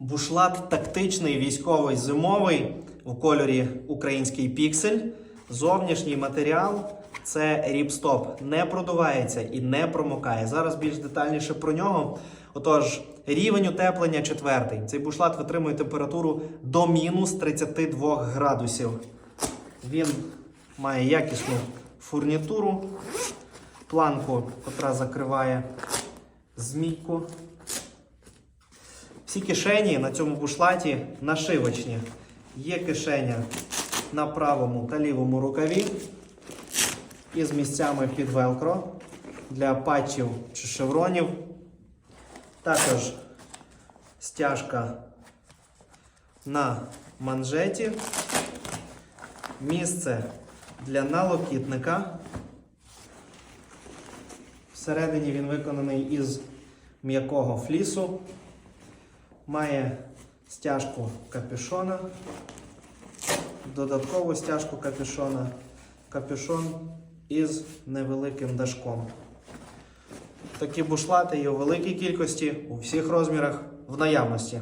Бушлат тактичний військовий зимовий у кольорі український піксель. Зовнішній матеріал це ріпстоп. Не продувається і не промокає. Зараз більш детальніше про нього. Отож, рівень утеплення четвертий. Цей бушлат витримує температуру до мінус 32 градусів. Він має якісну фурнітуру, планку, котра закриває змійку. Всі кишені на цьому бушлаті нашивочні. Є кишеня на правому та лівому рукаві із місцями під велкро для патчів чи шевронів. Також стяжка на манжеті. Місце для налокітника. Всередині він виконаний із м'якого флісу. Має стяжку капюшона, додаткову стяжку капюшона, капюшон із невеликим дашком. Такі бушлати є у великій кількості у всіх розмірах в наявності.